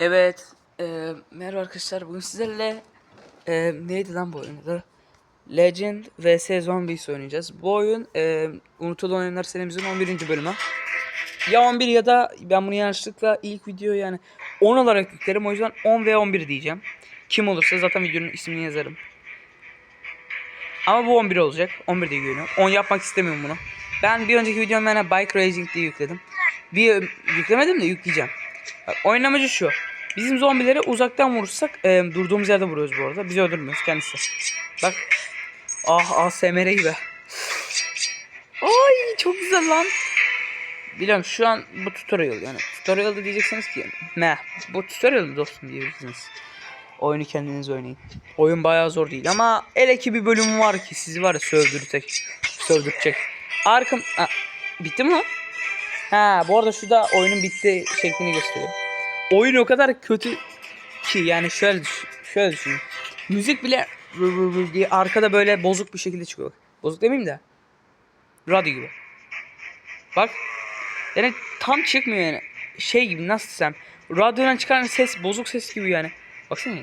Evet. E, merhaba arkadaşlar. Bugün sizlerle e, neydi lan bu oyun adı? Legend vs Zombies oynayacağız. Bu oyun e, unutulan oyunlar serimizin 11. bölümü. Ya 11 ya da ben bunu yanlışlıkla ilk video yani 10 olarak yüklerim. O yüzden 10 ve 11 diyeceğim. Kim olursa zaten videonun ismini yazarım. Ama bu 11 olacak. 11 diye görünüyor. 10 yapmak istemiyorum bunu. Ben bir önceki videomda hani Bike Racing diye yükledim. Bir yüklemedim de yükleyeceğim. Bak, oyun amacı şu. Bizim zombileri uzaktan vurursak e, durduğumuz yerde vuruyoruz bu arada. Bizi öldürmüyoruz kendisi. Bak. Ah ASMR gibi. Ay çok güzel lan. Biliyorum şu an bu tutorial yani. Tutorial da diyeceksiniz ki ne? Bu tutorial mı dostum diyeceksiniz. Oyunu kendiniz oynayın. Oyun bayağı zor değil ama ele ki bir bölüm var ki sizi var ya sövdürecek. Sövdürecek. Arkam... Ha, bitti mi lan? Ha bu arada şu da oyunun bitti şeklini gösteriyor. Oyun o kadar kötü ki yani şöyle düşün, şöyle düşün. Müzik bile diye arkada böyle bozuk bir şekilde çıkıyor. Bozuk demeyeyim de. Radyo gibi. Bak. Yani tam çıkmıyor yani. Şey gibi nasıl desem. Radyodan çıkan ses bozuk ses gibi yani. Baksana.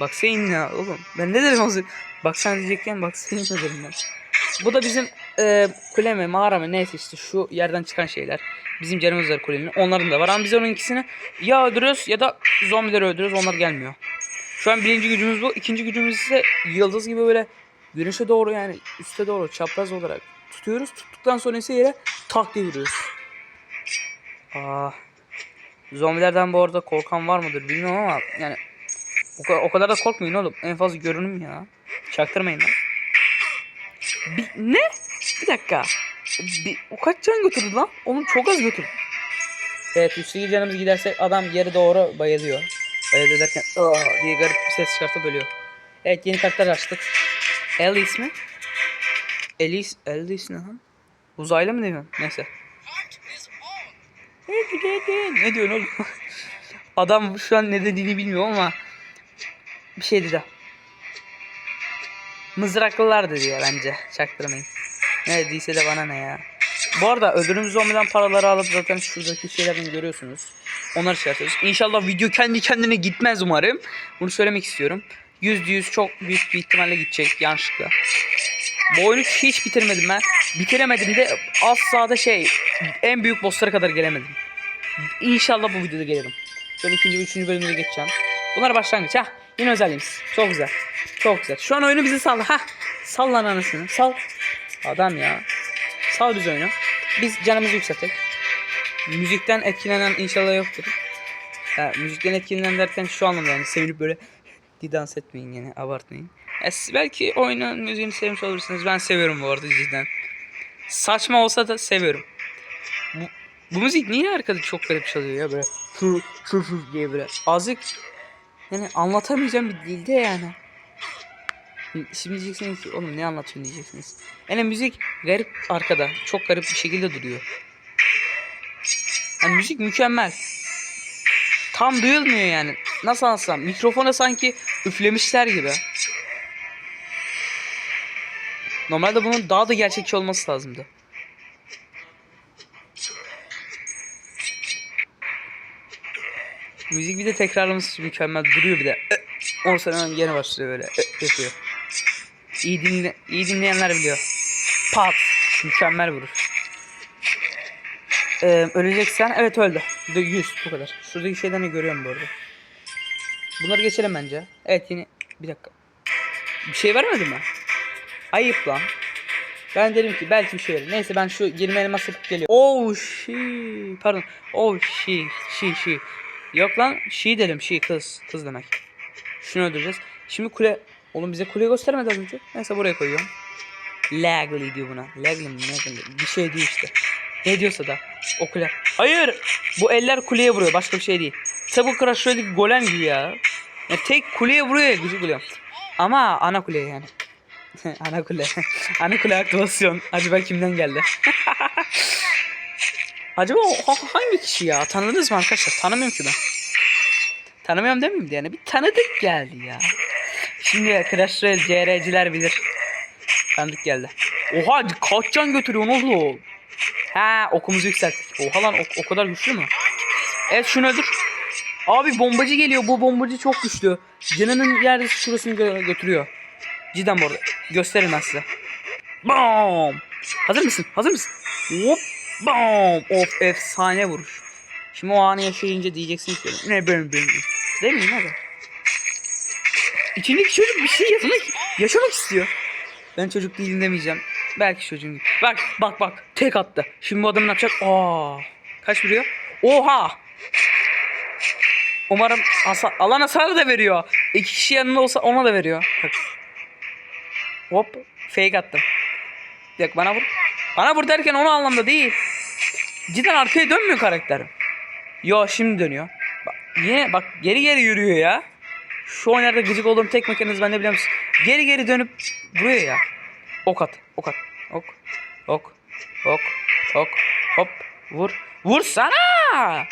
Baksana ya oğlum. Ben ne dedim o Baksana diyecekken baksana dedim ben. Bu da bizim e, kule mi mağara mı neyse işte şu yerden çıkan şeyler. Bizim canımız var kulenin. Onların da var ama biz onun ikisini ya öldürüyoruz ya da zombileri öldürüyoruz onlar gelmiyor. Şu an birinci gücümüz bu. İkinci gücümüz ise yıldız gibi böyle güneşe doğru yani üste doğru çapraz olarak tutuyoruz. Tuttuktan sonra ise yere tak diye vuruyoruz. Aa, zombilerden bu arada korkan var mıdır bilmiyorum ama yani o kadar, o kadar da korkmayın oğlum. En fazla görünüm ya. Çaktırmayın lan. Bir, ne? Bir dakika. Bir, o kaç can götürdü lan? Onun çok az götürdü. Evet üstteki canımız gidersek adam geri doğru bayılıyor. Öyle derken "Aa" diye garip bir ses çıkartıp ölüyor. Evet yeni karakter açtık. Alice mi? Alice, Alice ne lan? Uzaylı mı diyorsun? Neyse. Ne diyorsun oğlum? Adam şu an ne dediğini bilmiyor ama bir şey dedi. Mızraklılar dedi ya bence. Çaktırmayın. Ne de bana ne ya. Bu arada ödülümüz zombiden paraları alıp zaten şuradaki şeylerden görüyorsunuz. Onları çıkartıyoruz. İnşallah video kendi kendine gitmez umarım. Bunu söylemek istiyorum. Yüzde yüz çok büyük bir ihtimalle gidecek yanlışlıkla. Bu oyunu hiç bitirmedim ben. Bitiremedim de asla da şey en büyük bosslara kadar gelemedim. İnşallah bu videoda gelirim. Şöyle ikinci üçüncü bölümüne geçeceğim. Bunlar başlangıç ha. Yine özelliğimiz. Çok güzel. Çok güzel. Şu an oyunu bizi salla. Ha. Sal lan anasını. Sal. Adam ya. Sal biz oyunu. Biz canımızı yükseltek. Müzikten etkilenen inşallah yoktur. Ha, müzikten etkilenen derken şu anlamda yani sevinip böyle dans etmeyin yani abartmayın. Ya, belki oyunun müziğini sevmiş olursunuz. Ben seviyorum bu arada cidden. Saçma olsa da seviyorum. Bu, bu müzik niye arkada çok garip çalıyor ya böyle hı hı hı diye böyle. Azıcık yani anlatamayacağım bir dilde yani. Şimdi diyeceksiniz oğlum ne anlatıyorsun diyeceksiniz. Yani müzik garip arkada. Çok garip bir şekilde duruyor. Yani müzik mükemmel. Tam duyulmuyor yani. Nasıl anlatsam mikrofona sanki üflemişler gibi. Normalde bunun daha da gerçekçi olması lazımdı. Müzik bir de tekrarlaması mükemmel duruyor bir de. Ondan sonra hemen gene başlıyor böyle. Yapıyor. İyi, dinle, iyi dinleyenler biliyor. Pat. Mükemmel vurur. Ee, öleceksen evet öldü. De 100 bu kadar. Şuradaki şeylerini görüyorum bu arada. Bunları geçelim bence. Evet yine bir dakika. Bir şey vermedim mi? Ayıp lan. Ben dedim ki belki bir şey verir. Neyse ben şu 20 elma sıkıp geliyorum. Oh she. Pardon. Oh she. She she. Yok lan she dedim she kız. Kız demek. Şunu öldüreceğiz. Şimdi kule. Oğlum bize kuleyi göstermedi az önce. Neyse buraya koyuyorum. Lagly diyor buna. Lagly mi? Lagly. Bir şey değil işte. Ne diyorsa da. O kule. Hayır. Bu eller kuleye vuruyor. Başka bir şey değil. Tabu Crash şöyle golem gibi ya. ya. Tek kuleye vuruyor ya. Gücü kule. Ama ana kule yani. ana kule. ana kule aktivasyon. Acaba kimden geldi? Acaba o ha- hangi kişi ya? Tanıdınız mı arkadaşlar? Tanımıyorum ki ben. Tanımıyorum demeyeyim de yani. Bir tanıdık geldi ya. Şimdi Clash Royale CR'ciler bilir. Tanıdık geldi. Oha kaç can götürüyorsun oğlum? Ha okumuzu yükselttik. Oha lan o, o kadar güçlü mü? Evet şunu öldür. Abi bombacı geliyor. Bu bombacı çok güçlü. Canının yerde şurasını gö- götürüyor. Cidden bu arada. Gösteririm ben size. Bam! Hazır mısın? Hazır mısın? Hop! Bam! Of efsane vuruş. Şimdi o anı yaşayınca diyeceksiniz ki ne ben ben. Değil mi? Ne İçindeki çocuk bir şey yaşamak, yaşamak istiyor. Ben çocuk değilim demeyeceğim. Belki çocuğum değil. Bak bak bak. Tek attı. Şimdi bu adam ne yapacak? Aa! Kaç vuruyor? Oha! Umarım hasa- alan hasarı da veriyor. İki kişi yanında olsa ona da veriyor. Bak. Hop. Fake attım. Yok bana vur. Bana vur derken onu anlamda değil. Cidden arkaya dönmüyor karakterim. Yo şimdi dönüyor. Bak, yine bak geri geri yürüyor ya. Şu oyunlarda gıcık olduğum tek mekanizma ne biliyor musun? Geri geri dönüp vuruyor ya. Ok at. Ok at. Ok. Ok. Ok. Ok. Hop. Vur. Vursana.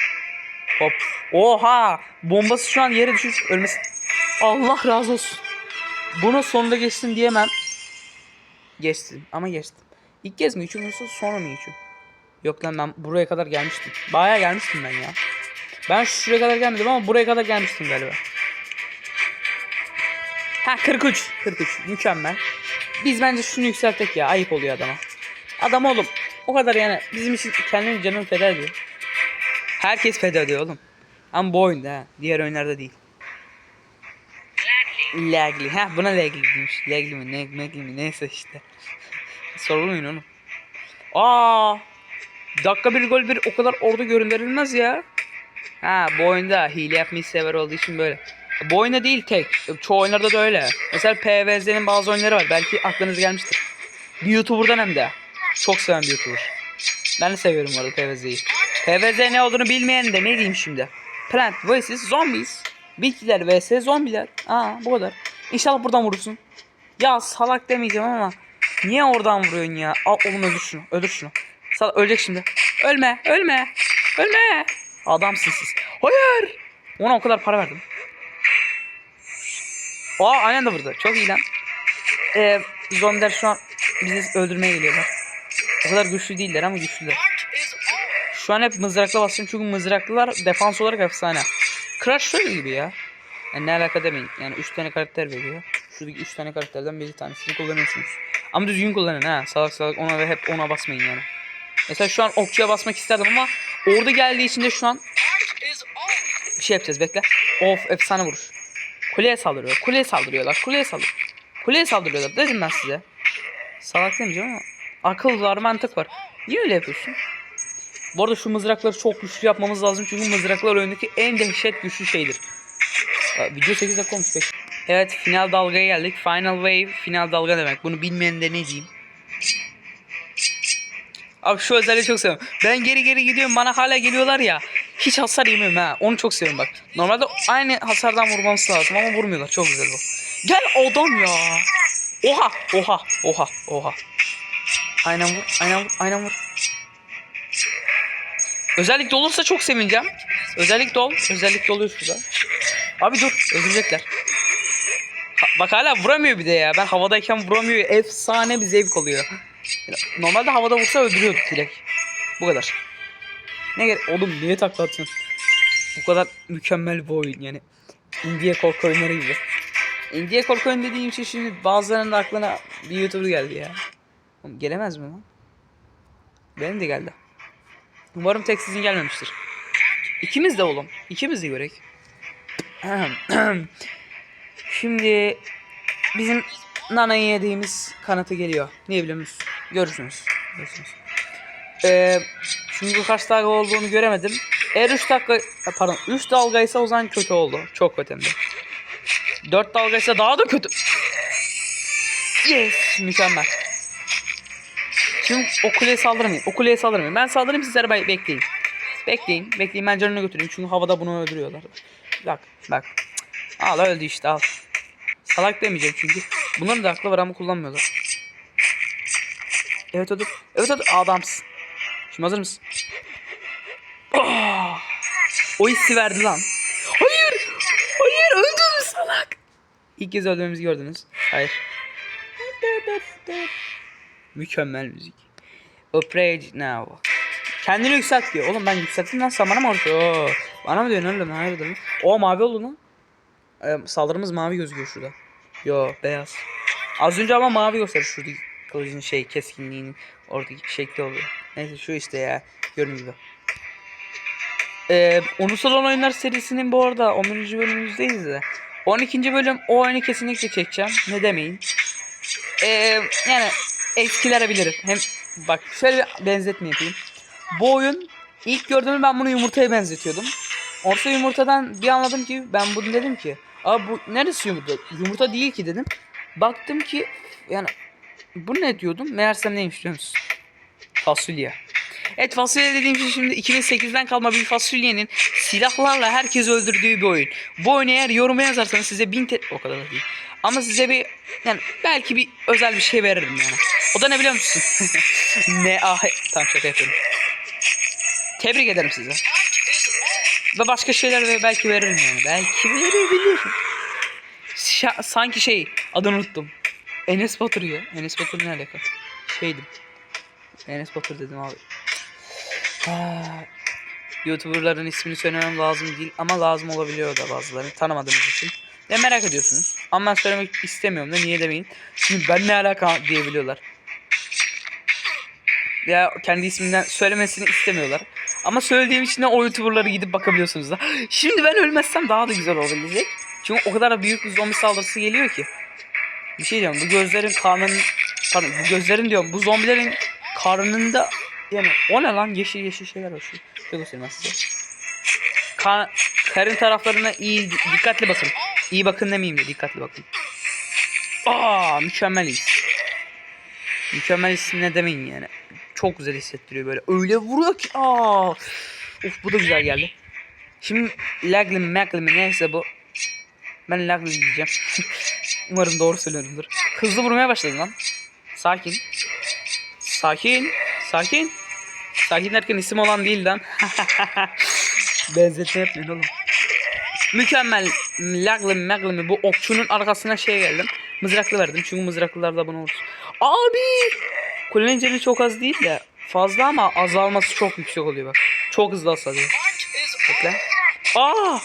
Hop. Oha. Bombası şu an yere düşüp ölmesi. Allah razı olsun. Bunu sonunda geçtim diyemem. Geçtim ama geçtim. İlk kez mi üçüm yoksa sonra mı üçüm? Yok lan ben buraya kadar gelmiştim. Bayağı gelmiştim ben ya. Ben şuraya kadar gelmedim ama buraya kadar gelmiştim galiba. Ha 43. 43. Mükemmel. Biz bence şunu yükseltek ya. Ayıp oluyor adama. Adam oğlum. O kadar yani bizim için kendini canını feda ediyor. Herkes feda ediyor oğlum. Ama bu oyunda ha. Diğer oyunlarda değil. Lagli. Ha buna lagli demiş. Lagli mi? Ne, magli mi? Neyse işte. Sorulmayın oğlum. Aa! Dakika bir gol bir o kadar ordu göründürülmez ya. Ha bu oyunda hile yapmayı sever olduğu için böyle. Bu oyunda değil tek. Çoğu oyunlarda da öyle. Mesela PvZ'nin bazı oyunları var. Belki aklınız gelmiştir. Bir YouTuber'dan hem de. Çok seven bir YouTuber. Ben de seviyorum bu arada PvZ'yi. PvZ ne olduğunu bilmeyen de ne diyeyim şimdi. Plant vs Zombies. Bitkiler vs zombiler. Aa bu kadar. İnşallah buradan vurursun. Ya salak demeyeceğim ama. Niye oradan vuruyorsun ya? Al oğlum öldür şunu. Öldür şunu. Sal ölecek şimdi. Ölme. Ölme. Ölme. Adamsın siz. Hayır. Ona o kadar para verdim. Aa aynen de vurdu. Çok iyi lan. Ee, zombiler şu an bizi öldürmeye geliyorlar. O kadar güçlü değiller ama güçlüler. Şu an hep mızrakla basıyorum çünkü mızraklılar defans olarak efsane. Crash Royale gibi ya. Yani ne alaka demeyin. Yani 3 tane karakter veriyor. Şuradaki 3 tane karakterden bir tanesini kullanıyorsunuz. Ama düzgün kullanın ha. Salak salak ona ve hep ona basmayın yani. Mesela şu an okçuya basmak isterdim ama orada geldiği için de şu an bir şey yapacağız bekle. Of efsane vuruş. Kuleye saldırıyor. Kuleye saldırıyorlar. Kuleye saldırıyor. Kuleye saldırıyorlar dedim ben size. Salak demeyeceğim ama akıl var mantık var. Niye öyle yapıyorsun? Bu arada şu mızrakları çok güçlü yapmamız lazım çünkü mızraklar oyundaki en dehşet güçlü şeydir. Video 8 dakika olmuş pek. Evet final dalgaya geldik. Final wave final dalga demek. Bunu bilmeyen de ne diyeyim. Abi şu özelliği çok seviyorum. Ben geri geri gidiyorum bana hala geliyorlar ya. Hiç hasar yemiyorum ha. Onu çok seviyorum bak. Normalde aynı hasardan vurmamız lazım ama vurmuyorlar. Çok güzel bu. Gel adam ya. Oha oha oha oha. Aynen vur aynen vur aynen vur. Özellik olursa çok sevineceğim. Özellik dol. Özellik doluyor şurada. Abi dur öldürecekler. Ha- bak hala vuramıyor bir de ya. Ben havadayken vuramıyor. Efsane bir zevk oluyor. Normalde havada vursa öldürüyordu direkt. Bu kadar. Ne gerek? Oğlum niye takla atıyorsun? Bu kadar mükemmel bir oyun yani. Indie korku oyunları gibi. Indie korku oyunu dediğim şey şimdi bazılarının da aklına bir YouTuber geldi ya. Oğlum gelemez mi lan? Benim de geldi. Umarım tek sizin gelmemiştir. İkimiz de oğlum. İkimiz de görek. Şimdi bizim nanayı yediğimiz kanatı geliyor. Biliyor musunuz? Görürsünüz. Görürsünüz. Ee, çünkü kaç dalga olduğunu göremedim. Eğer 3 dakika pardon 3 dalgaysa o zaman kötü oldu. Çok kötü hem de. 4 dalgaysa daha da kötü. Yes! Mükemmel. Şimdi o kuleye saldırmayın. O kuleye saldırmayın. Ben saldırayım sizlere be- bekleyin. Bekleyin. Bekleyin ben canını götüreyim. Çünkü havada bunu öldürüyorlar. Bak bak. Al öldü işte al. Salak demeyeceğim çünkü. Bunların da aklı var ama kullanmıyorlar. Evet öldür. Evet öldür. Adamsın. Şimdi hazır mısın? Oh! O hissi verdi lan. Hayır. Hayır öldüm salak. İlk kez öldüğümüzü gördünüz. Hayır. Mükemmel müzik. Upgrade now. Kendini yükselt diyor. Oğlum ben yükselttim lan sen bana mı orta? Bana mı diyorsun oğlum? Hayırdır lan? O mavi oldu lan. Ee, saldırımız mavi gözüküyor şurada. Yo beyaz. Az önce ama mavi gösterdi şuradaki kılıcın şey keskinliğinin oradaki şekli oluyor. Neyse şu işte ya. Gördüğünüz gibi. Ee, Ulusal Oyunlar serisinin bu arada 10. bölümümüzdeyiz de. 12. bölüm o oyunu kesinlikle çekeceğim. Ne demeyin. Ee, yani eskilerebilirim. Hem bak şöyle bir benzetme yapayım. Bu oyun ilk gördüğümde ben bunu yumurtaya benzetiyordum. Orta yumurtadan bir anladım ki ben bunu dedim ki. Abi bu neresi yumurta? Yumurta değil ki dedim. Baktım ki yani bu ne diyordum? Meğersem neymiş biliyor musun? Fasulye. Evet fasulye dediğim şey şimdi 2008'den kalma bir fasulyenin silahlarla herkesi öldürdüğü bir oyun. Bu oyunu eğer yoruma yazarsanız size bin te- o kadar da değil. Ama size bir yani belki bir özel bir şey veririm yani. O da ne biliyor musun? ne ah tamam şaka yapıyorum. Tebrik ederim size. Ve başka şeyler de belki veririm yani. Belki verebilirim. Şa- sanki şey adını unuttum. Enes Batur ya. Enes Batur ne alaka? Şeydim. Enes Batur dedim abi. Ah, YouTuber'ların ismini söylemem lazım değil ama lazım olabiliyor da bazılarını tanımadığınız için. Ne merak ediyorsunuz. Ama ben söylemek istemiyorum da niye demeyin. Şimdi ben ne alaka diyebiliyorlar. Ya kendi isminden söylemesini istemiyorlar. Ama söylediğim için de o YouTuber'ları gidip bakabiliyorsunuz da. Şimdi ben ölmezsem daha da güzel olabilecek. Çünkü o kadar da büyük bir zombi saldırısı geliyor ki. Bir şey diyeceğim bu gözlerin karnının pardon bu gözlerin diyorum bu zombilerin karnında yani o ne lan yeşil yeşil şeyler var şu. Şöyle göstereyim size. Ka karın taraflarına iyi dikkatli bakın. İyi bakın demeyeyim de dikkatli bakın. Aa mükemmeliz. Mükemmeliz ne demeyin yani. Çok güzel hissettiriyor böyle. Öyle vuruyor ki. Aa. Uf bu da güzel geldi. Şimdi Lagli Magli mi neyse bu. Ben Lagli diyeceğim. Umarım doğru söylüyorumdur. Hızlı vurmaya başladım lan. Sakin. Sakin. Sakin. Sakin derken isim olan değil lan. Benzetme yapmayın oğlum. Mükemmel. Lagli Magli mi bu okçunun arkasına şey geldim. Mızraklı verdim çünkü mızraklılar da bunu olur. Abi! Kulenin canı çok az değil de fazla ama azalması çok yüksek oluyor bak. Çok hızlı azalıyor. Bekle. Aa!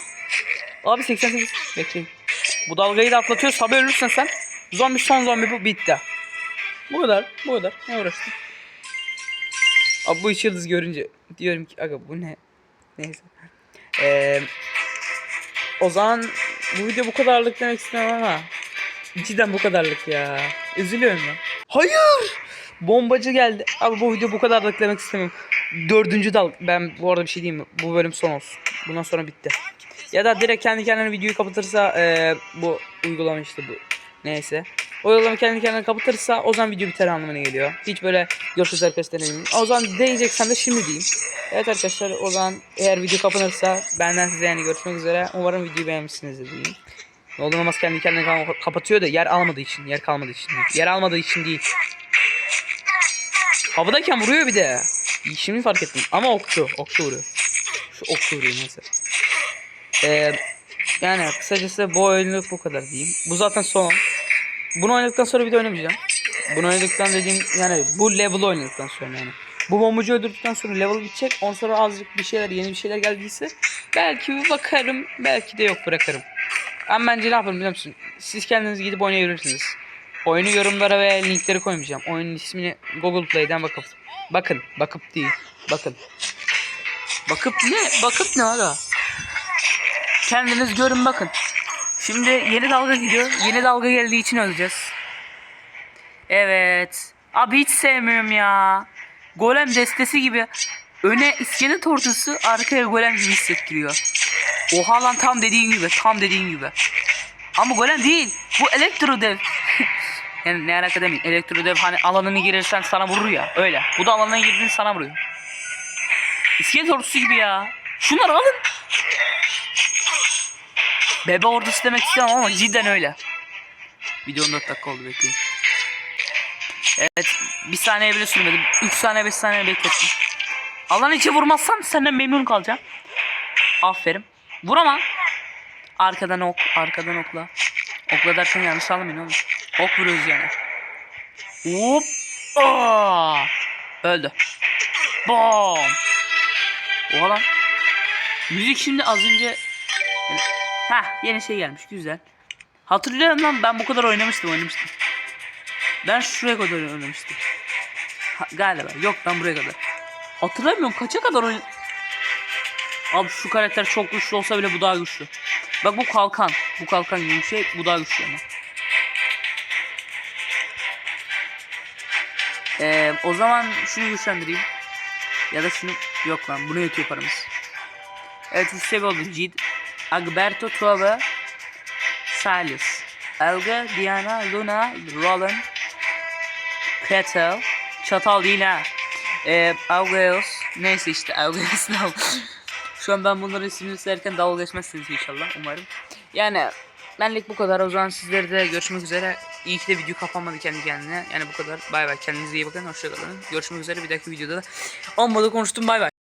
Abi 88. Bekleyin. Bu dalgayı da atlatıyor. Tabi ölürsen sen. Zombi son zombi bu bitti. Bu kadar. Bu kadar. Ne uğraştın? Abi bu üç yıldız görünce diyorum ki aga bu ne? Neyse. Ee, o zaman bu video bu kadarlık demek istemem ama cidden bu kadarlık ya. Üzülüyorum ben. Hayır! Bombacı geldi. Abi bu video bu kadarlık demek istemiyorum. Dördüncü dal. Ben bu arada bir şey diyeyim mi? Bu bölüm son olsun. Bundan sonra bitti. Ya da direkt kendi kendine videoyu kapatırsa eee, bu uygulama işte bu. Neyse. O uygulama kendi kendine kapatırsa o zaman video biter anlamına geliyor. Hiç böyle görüşürüz arkadaşlar demeyin. O zaman diyeceksen de şimdi diyeyim. Evet arkadaşlar o zaman eğer video kapanırsa benden size yani görüşmek üzere. Umarım videoyu beğenmişsinizdir diyeyim. Ne olur olmaz kendi kendine kapatıyor da yer almadığı için, yer kalmadığı için. Yer almadığı için değil. Havadayken vuruyor bir de. Şimdi fark ettim. Ama okçu. Okçu vuruyor. Şu okçu vuruyor neyse. Ee, yani kısacası bu oyunluk bu kadar diyeyim. Bu zaten son. Bunu oynadıktan sonra bir de oynamayacağım. Bunu oynadıktan dediğim yani bu level oynadıktan sonra yani. Bu bombacı öldürdükten sonra level bitecek. Ondan sonra azıcık bir şeyler yeni bir şeyler geldiyse belki bir bakarım. Belki de yok bırakırım. Ama bence ne yaparım biliyor musun? Siz kendiniz gidip oynayabilirsiniz. Oyunu yorumlara ve linkleri koymayacağım. Oyunun ismini Google Play'den bakıp. Bakın. Bakıp değil. Bakın. Bakıp ne? Bakıp ne aga? Kendiniz görün bakın. Şimdi yeni dalga gidiyor. Yeni dalga geldiği için öleceğiz. Evet. Abi hiç sevmiyorum ya. Golem destesi gibi. Öne iskelet ordusu arkaya golem gibi hissettiriyor. Oha lan tam dediğin gibi. Tam dediğin gibi. Ama golem değil. Bu elektro dev. yani ne alaka demeyin. Elektro dev hani alanını girirsen sana vurur ya. Öyle. Bu da alanına girdin sana vuruyor. İskelet ordusu gibi ya. Şunları alın. Bebe ordusu demek istemem ama cidden öyle. Video 14 dakika oldu bekleyin. Evet bir saniye bile sürmedi. 3 saniye 5 saniye beklettim. Alan içi vurmazsan senden memnun kalacağım. Aferin. Vur ama. Arkadan ok. Arkadan okla. Okla derken yanlış anlamayın oğlum. Ok vuruyoruz yani. Hop. Aa! Öldü. Bom. Oha lan. Müzik şimdi az önce Ha yeni şey gelmiş güzel. Hatırlıyorum lan ben bu kadar oynamıştım oynamıştım. Ben şuraya kadar oynamıştım. Ha, galiba yok ben buraya kadar. Hatırlamıyorum kaça kadar oyun... Abi şu karakter çok güçlü olsa bile bu daha güçlü. Bak bu kalkan. Bu kalkan gibi bir şey bu daha güçlü ama. Ee, o zaman şunu güçlendireyim. Ya da şunu yok lan bunu yetiyor paramız. Evet üst seviye oldu. Cid, Agberto, Tove, Silas, Elga, Diana, Luna, Roland, Kettle, Çatal değil ha. Ee, Augeos, neyse işte Augeos ne Şu an ben bunların isimini sayarken dalga geçmezsiniz inşallah umarım. Yani benlik bu kadar o zaman sizlere de görüşmek üzere. İyi ki de video kapanmadı kendi kendine. Yani bu kadar. Bay bay kendinize iyi bakın hoşçakalın. Görüşmek üzere bir dahaki videoda da. Olmadı konuştum bay bay.